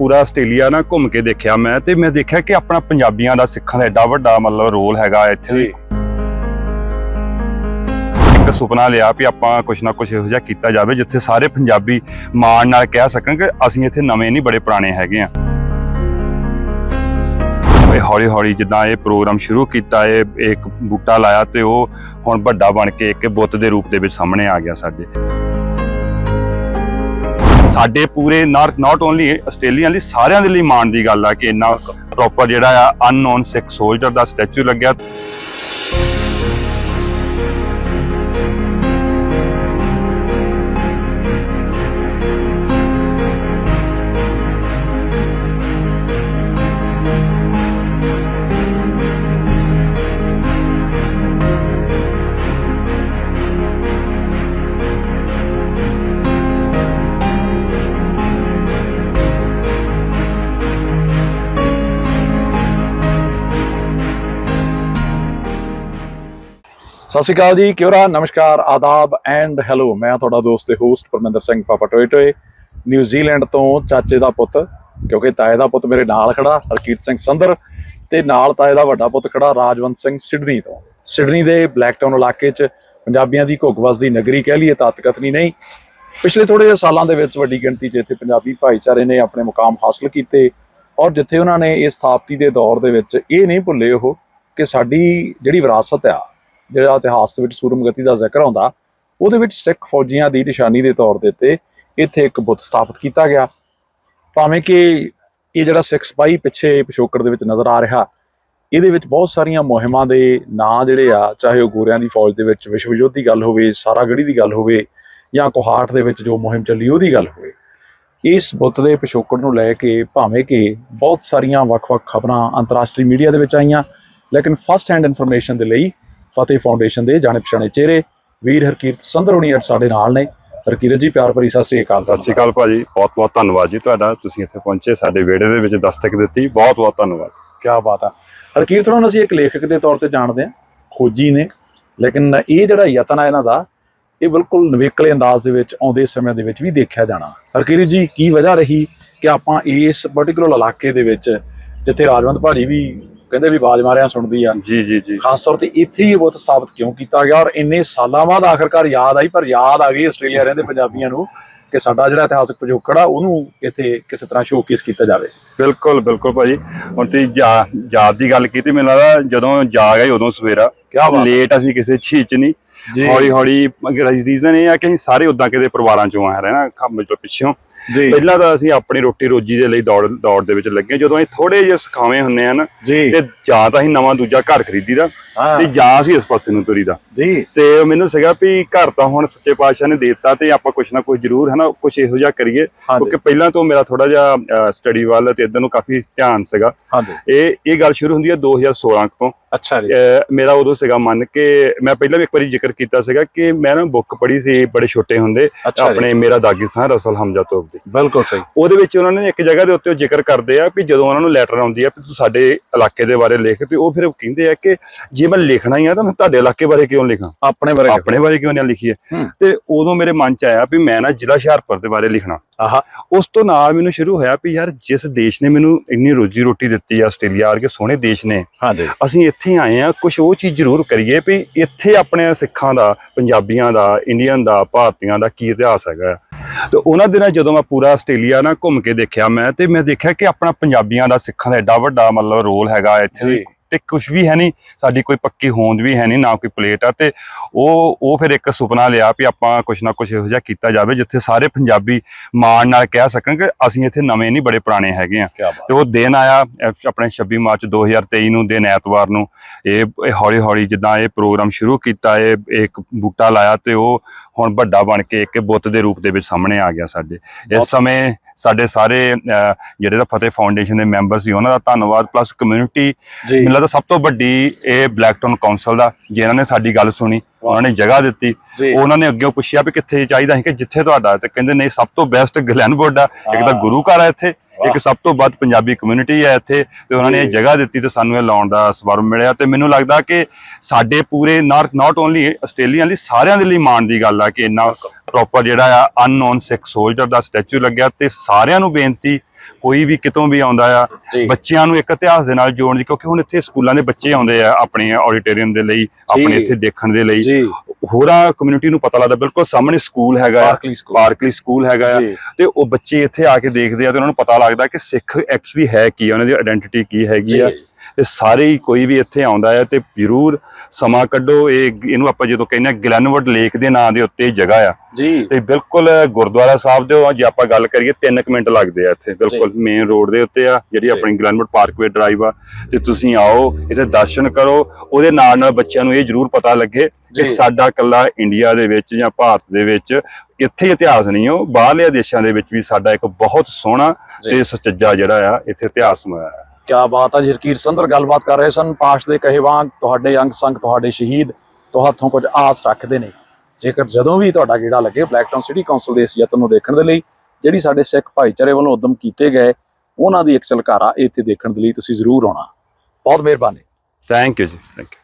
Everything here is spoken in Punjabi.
ਪੂਰਾ ਆਸਟ੍ਰੇਲੀਆ ਨਾ ਘੁੰਮ ਕੇ ਦੇਖਿਆ ਮੈਂ ਤੇ ਮੈਂ ਦੇਖਿਆ ਕਿ ਆਪਣਾ ਪੰਜਾਬੀਆਂ ਦਾ ਸਿੱਖਾਂ ਦਾ ਐਡਾ ਵੱਡਾ ਮਤਲਬ ਰੋਲ ਹੈਗਾ ਇੱਥੇ। ਇੱਕ ਸੁਪਨਾ ਲਿਆ ਵੀ ਆਪਾਂ ਕੁਛ ਨਾ ਕੁਛ ਇਹੋ ਜਿਹਾ ਕੀਤਾ ਜਾਵੇ ਜਿੱਥੇ ਸਾਰੇ ਪੰਜਾਬੀ ਮਾਣ ਨਾਲ ਕਹਿ ਸਕਣ ਕਿ ਅਸੀਂ ਇੱਥੇ ਨਵੇਂ ਨਹੀਂ ਬੜੇ ਪੁਰਾਣੇ ਹੈਗੇ ਆ। ਇਹ ਹੌਲੀ ਹੌਲੀ ਜਿੱਦਾਂ ਇਹ ਪ੍ਰੋਗਰਾਮ ਸ਼ੁਰੂ ਕੀਤਾ ਇਹ ਇੱਕ ਬੂਟਾ ਲਾਇਆ ਤੇ ਉਹ ਹੁਣ ਵੱਡਾ ਬਣ ਕੇ ਇੱਕ ਬੁੱਤ ਦੇ ਰੂਪ ਦੇ ਵਿੱਚ ਸਾਹਮਣੇ ਆ ਗਿਆ ਸਾਡੇ। ਸਾਡੇ ਪੂਰੇ ਨਾਟ ਓਨਲੀ ਆਸਟ੍ਰੇਲੀਆ ਲਈ, ਸਾਰਿਆਂ ਦੇ ਲਈ ਮਾਣ ਦੀ ਗੱਲ ਆ ਕਿ ਇੰਨਾ ਪ੍ਰੋਪਰ ਜਿਹੜਾ ਆ ਅਨਨੋਨ ਸਿੱਖ ਸੋਲਜਰ ਦਾ ਸਟੈਚੂ ਲੱਗਿਆ। ਸਤਿ ਸ਼੍ਰੀ ਅਕਾਲ ਜੀ ਕਿਉਰਾ ਨਮਸਕਾਰ, ਆਦਾਬ ਐਂਡ ਹੈਲੋ ਮੈਂ ਤੁਹਾਡਾ ਦੋਸਤ ਤੇ ਹੋਸਟ ਪਰਮਿੰਦਰ ਸਿੰਘ, ਪਾਪਾ ਟੋਏ ਟੋਏ ਨਿਊਜ਼ੀਲੈਂਡ ਤੋਂ ਚਾਚੇ ਦਾ ਪੁੱਤ, ਕਿਉਂਕਿ ਤਾਏ ਦਾ ਪੁੱਤ ਮੇਰੇ ਨਾਲ ਖੜਾ ਹਰਕੀਤ ਸਿੰਘ ਸੰਦਰ, ਤੇ ਨਾਲ ਤਾਏ ਦਾ ਵੱਡਾ ਪੁੱਤ ਖੜਾ, ਰਾਜਵੰਤ ਸਿੰਘ ਸਿਡਨੀ ਤੋਂ। ਸਿਡਨੀ ਦੇ ਬਲੈਕਟਾਊਨ ਇਲਾਕੇ 'ਚ ਪੰਜਾਬੀਆਂ ਦੀ ਘੁੱਗ ਵਸਦੀ ਨਗਰੀ ਕਹਿ ਲਈਏ, ਤਾਂ ਕਥਨੀ ਨਹੀਂ ਪਿਛਲੇ ਥੋੜੇ ਜਿਹੇ ਸਾਲਾਂ ਦੇ ਵਿੱਚ ਵੱਡੀ ਗਿਣਤੀ 'ਚ ਇੱਥੇ ਪੰਜਾਬੀ ਭਾਈਚਾਰੇ ਨੇ ਆਪਣੇ ਮੁਕਾਮ ਹਾਸਲ ਕੀਤੇ, ਔਰ ਜਿੱਥੇ ਉਹਨਾਂ ਨੇ ਇਸ ਸਥਾਪਤੀ ਦੇ ਦੌਰ ਦੇ ਵਿੱਚ ਇਹ ਨਹੀਂ ਭੁੱਲੇ ਉਹ ਕਿ ਸਾਡੀ ਜਿਹੜੀ ਵਿਰਾਸਤ ਆ ਜਿਹੜਾ ਇਤਿਹਾਸ ਦੇ ਵਿੱਚ ਸੂਰਮਗਤੀ ਦਾ ਜ਼ਿਕਰ ਆਉਂਦਾ, ਉਹਦੇ ਵਿੱਚ ਸਿੱਖ ਫੌਜੀਆਂ ਦੀ ਨਿਸ਼ਾਨੀ ਦੇ ਤੌਰ ਦੇ ਉੱਤੇ ਇੱਥੇ ਇੱਕ ਬੁੱਤ ਸਥਾਪਿਤ ਕੀਤਾ ਗਿਆ। ਭਾਵੇਂ ਕਿ ਇਹ ਜਿਹੜਾ ਸਿੱਖ ਸਿਪਾਹੀ ਪਿੱਛੇ ਪਿਛੋਕੜ ਦੇ ਵਿੱਚ ਨਜ਼ਰ ਆ ਰਿਹਾ, ਇਹਦੇ ਵਿੱਚ ਬਹੁਤ ਸਾਰੀਆਂ ਮੁਹਿੰਮਾਂ ਦੇ ਨਾਂ ਜਿਹੜੇ ਆ, ਚਾਹੇ ਉਹ ਗੋਰਿਆਂ ਦੀ ਫੌਜ ਦੇ ਵਿੱਚ, ਵਿਸ਼ਵ ਯੁੱਧ ਦੀ ਗੱਲ ਹੋਵੇ ਸਾਰਾਗੜੀ ਦੀ ਗੱਲ ਹੋਵੇ, ਜਾਂ ਕੋਹਾਟ ਦੇ ਵਿੱਚ ਜੋ ਮੁਹਿੰਮ ਚੱਲੀ ਉਹਦੀ ਗੱਲ ਹੋਵੇ, ਇਸ ਬੁੱਤ ਦੇ ਪਿਛੋਕੜ ਨੂੰ ਲੈ ਕੇ ਭਾਵੇਂ ਕਿ ਬਹੁਤ ਸਾਰੀਆਂ ਵੱਖ-ਵੱਖ ਖਬਰਾਂ ਅੰਤਰਰਾਸ਼ਟਰੀ ਮੀਡੀਆ ਦੇ ਵਿੱਚ ਆਈਆਂ, ਲੇਕਿਨ ਫਸਟ ਹੈਂਡ ਇਨਫੋਰਮੇਸ਼ਨ ਦੇ ਲਈ ਫਤਿਹ ਫਾਊਂਡੇਸ਼ਨ ਦੇ ਜਾਣੇ ਪਛਾਣੇ ਚਿਹਰੇ ਵੀਰ ਹਰਕੀਰਤ ਸੰਧਰੋਣੀ ਅੱਜ ਸਾਡੇ ਨਾਲ ਨੇ। ਹਰਕੀਰਤ ਜੀ ਪਿਆਰ ਭਰੀ ਸਤਿ ਸ੍ਰੀ ਅਕਾਲ ਸਤਿ ਸ਼੍ਰੀ ਅਕਾਲ ਭਾਜੀ ਬਹੁਤ ਬਹੁਤ ਧੰਨਵਾਦ ਜੀ ਤੁਹਾਡਾ ਤੁਸੀਂ ਇੱਥੇ ਪਹੁੰਚੇ ਸਾਡੇ ਵਿਹੜੇ ਦੇ ਵਿੱਚ ਦਸਤਕ ਦਿੱਤੀ ਬਹੁਤ ਬਹੁਤ ਧੰਨਵਾਦ। ਕੀ ਬਾਤ ਆ। ਹਰਕੀਰਤ ਨੂੰ ਅਸੀਂ ਇੱਕ ਲੇਖਕ ਦੇ ਤੌਰ ਤੇ ਜਾਣਦੇ ਹਾਂ ਖੋਜੀ ਨੇ ਲੇਕਿਨ ਇਹ ਜਿਹੜਾ ਯਤਨ ਆ ਇਹਨਾਂ ਦਾ ਇਹ ਬਿਲਕੁਲ ਨਵੇਕਲੇ ਅੰਦਾਜ਼ ਦੇ ਵਿੱਚ ਆਉਂਦੇ ਸਮੇਂ ਦੇ ਵਿੱਚ ਵੀ ਦੇਖਿਆ ਜਾਣਾ। ਹਰਕੀਰਤ ਜੀ ਕੀ ਵਜ੍ਹਾ ਰਹੀ ਕਿ ਆਪਾਂ ਇਸ ਪਾਰਟਿਕੂਲਰ ਇਲਾਕੇ ਦੇ ਵਿੱਚ ਜਿੱਥੇ ਰਾਜਵੰਤ ਭਾਜੀ ਵੀ ਕਹਿੰਦੇ ਵੀ ਬਾਜ ਮਾਰਿਆ ਸੁਣਦੀ ਆ। ਜੀ ਜੀ ਜੀ। ਖਾਸ ਤੌਰ ਤੇ ਇੱਥੇ ਹੀ ਇਹ ਬੁੱਤ ਸਥਾਪਿਤ ਕਿਉਂ ਕੀਤਾ ਗਿਆ ਔਰ ਇੰਨੇ ਸਾਲਾਂ ਬਾਅਦ ਆਖਰਕਾਰ ਯਾਦ ਆਈ ਪਰ ਯਾਦ ਆ ਗਈ ਆਸਟ੍ਰੇਲੀਆ ਰਹਿੰਦੇ ਪੰਜਾਬੀਆਂ ਨੂੰ ਕਿ ਸਾਡਾ ਜਿਹੜਾ ਇਤਿਹਾਸਕ ਪਿਛੋਕੜ ਆ ਉਹਨੂੰ ਇੱਥੇ ਕਿਸੇ ਤਰ੍ਹਾਂ ਸ਼ੋਕੇਸ ਕੀਤਾ ਜਾਵੇ। ਬਿਲਕੁਲ ਬਿਲਕੁਲ ਭਾਜੀ। ਹੁਣ ਤੁਸੀਂ ਯਾਦ ਦੀ ਗੱਲ ਕੀਤੀ ਮੈਨੂੰ ਲੱਗਦਾ ਜਦੋਂ ਜਾਗ ਆਈ ਉਦੋਂ ਸਵੇਰਾ। ਕਿਆ ਬਾਤ। ਲੇਟ ਅਸੀਂ ਕਿਸੇ ਚੀਜ਼ 'ਚ ਨਹੀਂ। ਹੌਲੀ ਹੌਲੀ ਰੀਜ਼ਨ ਇਹ ਆ ਕਿ ਅਸੀਂ ਸਾਰੇ ਉਦਾਂ ਕਿਤੇ ਪਰਿਵਾਰਾਂ ਚੋਂ ਆ ਰਹੇ ਨਾ ਤੋਂ ਪਿੱਛੋਂ। ਜੀ। ਪਹਿਲਾਂ ਤਾਂ ਅਸੀਂ ਆਪਣੀ ਰੋਟੀ ਰੋਜੀ ਦੇ ਲਈ ਦੌੜ ਦੌੜ ਦੇ ਵਿੱਚ ਲੱਗੇ। ਜਦੋਂ ਅਸੀਂ ਥੋੜੇ ਜਿਹੇ ਸਿਖਾਵੇਂ ਹੁੰਨੇ ਆ ਨਾ ਤੇ ਜਾਂ ਤਾਂ ਅਸੀਂ ਨਵਾਂ ਦੂਜਾ ਘਰ ਖਰੀਦੀਦਾ ਤੇ ਜਾਂ ਅਸੀਂ ਇਸ ਪਾਸੇ ਨੂੰ ਤੁਰੀਦਾ। ਜੀ। ਤੇ ਮੈਨੂੰ ਸੀਗਾ ਵੀ ਘਰ ਤਾਂ ਹੁਣ ਸੱਚੇ ਪਾਤਸ਼ਾਹ ਨੇ ਦੇ ਦਿੱਤਾ ਤੇ ਆਪਾਂ ਕੁਛ ਨਾ ਕੁਛ ਜ਼ਰੂਰ ਹੈ ਨਾ ਕੁਛ ਇਹੋ ਜਿਹਾ ਕਰੀਏ। ਕਿਉਂਕਿ ਪਹਿਲਾਂ ਤੋਂ ਮੇਰਾ ਥੋੜਾ ਜਿਹਾ ਸਟੱਡੀ ਵੱਲ ਤੇ ਇਧਰ ਨੂੰ ਕਾਫੀ ਧਿਆਨ ਸੀਗਾ। ਇਹ ਇਹ ਗੱਲ ਸ਼ੁਰੂ ਹੁੰਦੀ ਹੈ 2016 ਤੋਂ। ਅੱਛਾ ਜੀ। ਮੇਰਾ ਉਦੋਂ ਸੀਗਾ ਮਨ ਕਿ ਮੈਂ ਪਹਿਲਾਂ ਵੀ ਇੱਕ ਵਾਰੀ ਜ਼ਿਕਰ ਕੀਤਾ ਸੀਗਾ ਕਿ ਮੈਂ ਨਾ ਬੁੱਕ ਪੜ੍ਹੀ ਸੀ ਬੜੇ ਛੋਟੇ ਹੁੰਦੇ ਆਪਣੇ ਮੇਰਾ ਦਾਗਿਸਤਾਨ ਰਸਲ ਹਮਜ਼ਾ ਤੋਪ ਦੀ। ਬਿਲਕੁਲ ਸਹੀ। ਉਹਦੇ ਵਿੱਚ ਉਹਨਾਂ ਨੇ ਇੱਕ ਜਗ੍ਹਾ ਦੇ ਉੱਤੇ ਉਹ ਜ਼ਿਕਰ ਕਰਦੇ ਆ ਕਿ ਜਦੋਂ ਉਹਨਾਂ ਨੂੰ ਲੈਟਰ ਆਉਂਦੀ ਆ ਕਿ ਤੂੰ ਸਾਡੇ ਇਲਾਕੇ ਦੇ ਬਾਰੇ ਲਿਖ ਤੇ ਉਹ ਫਿਰ ਕਹਿੰਦੇ ਆ ਕਿ ਜੇ ਮੈਂ ਲਿਖਣਾ ਹੀ ਆ ਤਾਂ ਮੈਂ ਤੁਹਾਡੇ ਇਲਾਕੇ ਬਾਰੇ ਕਿਉਂ ਲਿਖਾਂ? ਆਪਣੇ ਬਾਰੇ ਆਪਣੇ ਬਾਰੇ ਕਿਉਂ ਨਾ ਲਿਖੀਏ। ਤੇ ਉਦੋਂ ਮੇਰੇ ਮਨ ਚ ਆਇਆ ਵੀ ਮੈਂ ਨਾ ਜ਼ਿਲ੍ਹਾ ਹੁਸ਼ਿਆਰਪੁਰ ਦੇ ਬਾਰੇ ਲਿਖਣਾ। ਆਹਾ। ਉਸ ਤੋਂ ਨਾਲ ਮੈਨੂੰ ਸ਼ੁਰੂ ਹੋਇਆ ਵੀ ਯਾਰ ਜਿਸ ਦੇਸ਼ ਨੇ ਮੈਨੂੰ ਇੰਨੀ ਰੋਜੀ ਰੋਟੀ ਦਿੱਤੀ ਆ ਆਸਟ੍ਰੇਲੀਆ ਵਰਗੇ ਸੋਹਣੇ ਦੇਸ਼ ਨੇ ਹਾਂਜੀ ਅਸੀਂ ਇੱਥੇ ਆਏ ਆ ਕੁਝ ਉਹ ਚੀਜ਼ ਜ਼ਰੂਰ ਕਰੀਏ ਵੀ ਇੱਥੇ ਆਪਣੇ ਸਿੱਖਾਂ ਦਾ ਪੰਜਾਬੀਆਂ ਦਾ ਇੰਡੀਅਨ ਦਾ ਭਾਰਤੀਆਂ ਦਾ ਕੀ ਇਤਿਹਾਸ ਹੈਗਾ ਤੇ ਉਹਨਾਂ ਦਿਨਾਂ ਜਦੋਂ ਮੈਂ ਪੂਰਾ ਆਸਟ੍ਰੇਲੀਆ ਨਾ ਘੁੰਮ ਕੇ ਦੇਖਿਆ ਮੈਂ ਤੇ ਮੈਂ ਦੇਖਿਆ ਕਿ ਆਪਣਾ ਪੰਜਾਬੀਆਂ ਦਾ ਸਿੱਖਾਂ ਦਾ ਐਡਾ ਵੱਡਾ ਮਤਲਬ ਰੋਲ ਹੈਗਾ ਇੱਥੇ। ਤੇ ਕੁਝ ਵੀ ਹੈ ਨਹੀਂ ਸਾਡੀ ਕੋਈ ਪੱਕੀ ਹੋਂਦ ਵੀ ਹੈ ਨਹੀਂ ਨਾ ਕੋਈ ਪਲੇਟ ਆ ਤੇ ਉਹ ਉਹ ਫਿਰ ਇੱਕ ਸੁਪਨਾ ਲਿਆ ਵੀ ਆਪਾਂ ਕੁਝ ਨਾ ਕੁਝ ਇਹੋ ਜਿਹਾ ਕੀਤਾ ਜਾਵੇ ਜਿੱਥੇ ਸਾਰੇ ਪੰਜਾਬੀ ਮਾਣ ਨਾਲ ਕਹਿ ਸਕਣ ਕਿ ਅਸੀਂ ਇੱਥੇ ਨਵੇਂ ਨਹੀਂ ਬੜੇ ਪੁਰਾਣੇ ਹੈਗੇ ਆ। ਤੇ ਉਹ ਦਿਨ ਆਇਆ ਆਪਣੇ 26 ਮਾਰਚ 2023 ਨੂੰ ਦਿਨ ਐਤਵਾਰ ਨੂੰ ਇਹ ਹੌਲੀ ਹੌਲੀ ਜਿੱਦਾਂ ਇਹ ਪ੍ਰੋਗਰਾਮ ਸ਼ੁਰੂ ਕੀਤਾ ਇਹ ਇੱਕ ਬੂਟਾ ਲਾਇਆ ਤੇ ਉਹ ਹੁਣ ਵੱਡਾ ਬਣ ਕੇ ਇੱਕ ਬੁੱਤ ਦੇ ਰੂਪ ਦੇ ਵਿੱਚ ਸਾਹਮਣੇ ਆ ਗਿਆ ਸਾਡੇ। ਇਸ ਸਮੇਂ ਸਾਡੇ ਸਾਰੇ ਜਿਹੜੇ ਦਾ ਫਤਿਹ ਫਾਊਂਡੇਸ਼ਨ ਦੇ ਮੈਂਬਰ ਸੀ ਉਹਨਾਂ ਦਾ ਧੰਨਵਾਦ ਪਲੱਸ ਕਮਿਊਨਿਟੀ ਮੈਨੂੰ ਲੱਗਦਾ ਸਭ ਤੋਂ ਵੱਡੀ ਇਹ ਬਲੈਕਟਨ ਕਾਉਂਸਲ ਦਾ ਜਿਨ੍ਹਾਂ ਨੇ ਸਾਡੀ ਗੱਲ ਸੁਣੀ ਉਹਨਾਂ ਨੇ ਜਗ੍ਹਾ ਦਿੱਤੀ ਉਹਨਾਂ ਨੇ ਅੱਗੇ ਪੁੱਛਿਆ ਵੀ ਕਿੱਥੇ ਚਾਹੀਦਾ ਸੀ ਕਿ ਜਿੱਥੇ ਤੁਹਾਡਾ ਤੇ ਕਹਿੰਦੇ ਨਹੀਂ ਸਭ ਤੋਂ ਬੈਸਟ ਗਲੈਨਵੁੱਡ ਆ ਇੱਕ ਤਾਂ। ਗੁਰੂ ਘਰ ਆ ਇੱਥੇ। ਇੱਕ ਸਭ ਤੋਂ ਵੱਧ ਪੰਜਾਬੀ ਕਮਿਊਨਿਟੀ ਹੈ ਇੱਥੇ ਤੇ ਉਹਨਾਂ ਨੇ ਇਹ। ਜਗ੍ਹਾ ਦਿੱਤੀ ਤੇ ਸਾਨੂੰ ਇਹ ਲਾਉਣ ਦਾ ਸਬਰ ਮਿਲਿਆ ਤੇ ਮੈਨੂੰ ਲੱਗਦਾ ਕਿ ਸਾਡੇ ਪੂਰੇ ਨਾਟ ਓਨਲੀ ਆਸਟ੍ਰੇਲੀਆ ਲਈ ਸਾਰਿਆਂ ਦੇ ਲਈ ਮਾਣ ਦੀ ਗੱਲ ਆ ਕਿ ਇੰਨਾ ਪ੍ਰੋਪਰ ਜਿਹੜਾ ਆ ਅਨਨੋਨ ਸਿੱਖ ਸੋਲਜਰ ਦਾ ਸਟੈਚੂ ਲੱਗਿਆ ਤੇ ਸਾਰਿਆਂ ਨੂੰ ਬੇਨਤੀ ਕੋਈ ਵੀ ਕਿਤੋਂ ਵੀ ਆਉਂਦਾ ਆ ਬੱਚਿਆਂ ਨੂੰ ਇੱਕ ਇਤਿਹਾਸ ਦੇ ਨਾਲ ਜੋੜਨ ਦੀ ਕਿਉਂਕਿ ਹੁਣ ਇੱਥੇ ਸਕੂਲਾਂ ਦੇ ਬੱਚੇ ਆਉਂਦੇ ਆ ਆਪਣੇ ਆਡੀਟੋਰੀਅਮ ਦੇ ਲਈ ਆਪਣੇ ਇੱਥੇ ਦੇਖਣ ਦੇ ਲਈ। ਹੋਰਾਂ ਕਮਿਊਨਿਟੀ ਨੂੰ ਪਤਾ ਲੱਗਦਾ ਬਿਲਕੁਲ ਸਾਹਮਣੇ ਸਕੂਲ ਹੈਗਾ ਪਾਰਕਲੀ ਸਕੂਲ ਹੈਗਾ ਤੇ ਉਹ ਬੱਚੇ ਇੱਥੇ ਆ ਕੇ ਦੇਖਦੇ ਆ ਤੇ ਉਹਨਾਂ ਨੂੰ ਪਤਾ ਲੱਗਦਾ ਕਿ ਸਿੱਖ ਐਕਚੁਅਲੀ ਹੈ ਕੀ ਉਹਨਾਂ ਦੀ ਆਇਡੈਂਟੀਟੀ ਕੀ ਹੈਗੀ ਆ। ਤੇ ਸਾਰੇ ਹੀ ਕੋਈ ਵੀ ਇੱਥੇ ਆਉਂਦਾ ਹੈ ਤੇ ਜ਼ਰੂਰ ਸਮਾਂ ਕੱਢੋ। ਇਹ ਇਹਨੂੰ ਆਪਾਂ ਜਦੋਂ ਕਹਿੰਦੇ ਆ ਗਲੈਨਵੁੱਡ ਲੇਕ ਦੇ ਨਾਂ ਦੇ ਉੱਤੇ ਜਗ੍ਹਾ ਆ। ਜੀ। ਤੇ ਬਿਲਕੁਲ ਗੁਰਦੁਆਰਾ ਸਾਹਿਬ ਦੇ ਜੇ ਆਪਾਂ ਗੱਲ ਕਰੀਏ 3 ਮਿੰਟ ਲੱਗਦੇ ਆ ਇੱਥੇ। ਬਿਲਕੁਲ ਮੇਨ ਰੋਡ ਦੇ ਉੱਤੇ ਆ ਜਿਹੜੀ। ਆਪਣੀ ਗਲੈਨਵੁੱਡ ਪਾਰਕਵੇ ਡਰਾਈਵ ਆ। ਤੇ ਤੁਸੀਂ ਆਓ ਇੱਥੇ ਦਰਸ਼ਨ ਕਰੋ। ਉਹਦੇ ਨਾਲ ਨਾਲ ਬੱਚਿਆਂ ਨੂੰ ਇਹ ਜ਼ਰੂਰ ਪਤਾ ਲੱਗੇ ਕਿ। ਸਾਡਾ ਕੱਲਾ ਇੰਡੀਆ ਦੇ ਵਿੱਚ ਜਾਂ ਭਾਰਤ ਦੇ ਵਿੱਚ ਇੱਥੇ ਇਤਿਹਾਸ ਨਹੀਂ ਹੋ ਬਾਹਰਲੇ ਦੇਸ਼ਾਂ ਦੇ ਵਿੱਚ ਵੀ ਸਾਡਾ ਇੱਕ ਬਹੁਤ ਸੋਹਣਾ। ਤੇ ਸੁਚੱਜਾ ਜਿਹੜਾ ਆ ਇੱਥੇ ਇਤਿਹਾਸ ਹੋਇਆ ਹੈ। ਕਿਆ ਬਾਤ ਹੈ ਜੀ ਸੰਦਰ ਗੱਲਬਾਤ ਕਰ ਰਹੇ ਸਨ। ਪਾਸ਼ ਦੇ ਕਹੇ ਵਾਂਗ, ਤੁਹਾਡੇ ਅੰਗ ਸੰਗ, ਤੁਹਾਡੇ ਸ਼ਹੀਦ ਤੁਹਾਥੋਂ ਕੁਝ ਆਸ ਰੱਖਦੇ ਨੇ। ਜੇਕਰ ਜਦੋਂ ਵੀ ਤੁਹਾਡਾ ਗੇੜਾ ਲੱਗੇ ਬਲੈਕਟਾਊਨ ਸਿਟੀ ਕੌਂਸਲ ਦੇ ਇਸ ਯਤਨ ਨੂੰ ਦੇਖਣ ਦੇ ਲਈ, ਜਿਹੜੀ ਸਾਡੇ ਸਿੱਖ ਭਾਈਚਾਰੇ ਵੱਲੋਂ ਉਦਮ ਕੀਤੇ ਗਏ, ਉਹਨਾਂ ਦੀ ਇੱਕ ਝਲਕਾਰਾ ਇੱਥੇ ਦੇਖਣ ਦੇ ਲਈ ਤੁਸੀਂ ਜ਼ਰੂਰ ਆਉਣਾ। ਬਹੁਤ ਮਿਹਰਬਾਨੀ। Thank you ji thank you